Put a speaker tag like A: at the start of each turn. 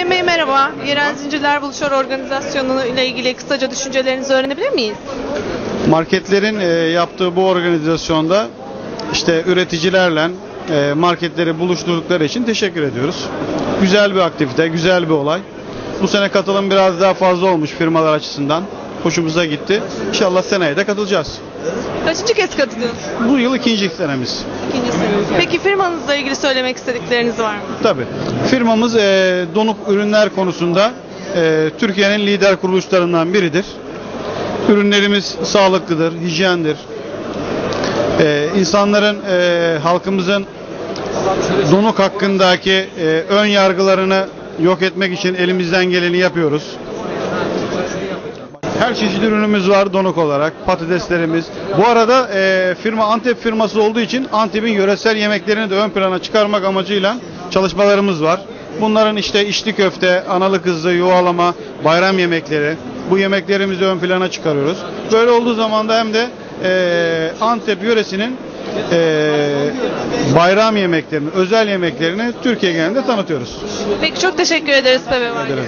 A: Bey merhaba. Yerel Zincirler Buluşar Organizasyonu ile ilgili kısaca düşüncelerinizi öğrenebilir miyiz?
B: Marketlerin e, yaptığı bu organizasyonda işte üreticilerle e, marketleri buluşturdukları için teşekkür ediyoruz. Güzel bir aktivite, güzel bir olay. Bu sene katılım biraz daha fazla olmuş firmalar açısından. Hoşumuza gitti. İnşallah seneye de katılacağız.
A: Kaçıncı kez katılıyorsunuz?
B: Bu yıl ikinci senemiz.
A: İkincisi. Peki firmanızla ilgili söylemek istedikleriniz var mı?
B: Tabii. Firmamız e, donuk ürünler konusunda e, Türkiye'nin lider kuruluşlarından biridir. Ürünlerimiz sağlıklıdır, hijyendir. E, insanların, e, halkımızın donuk hakkındaki e, ön yargılarını yok etmek için elimizden geleni yapıyoruz. Her çeşit ürünümüz var donuk olarak. Patateslerimiz. Bu arada e, firma Antep firması olduğu için Antep'in yöresel yemeklerini de ön plana çıkarmak amacıyla çalışmalarımız var. Bunların işte içli köfte, analı kızlı, yuvalama, bayram yemekleri. Bu yemeklerimizi ön plana çıkarıyoruz. Böyle olduğu zaman da hem de e, Antep yöresinin e, bayram yemeklerini, özel yemeklerini Türkiye genelinde tanıtıyoruz.
A: Peki çok teşekkür ederiz.
B: Ederim.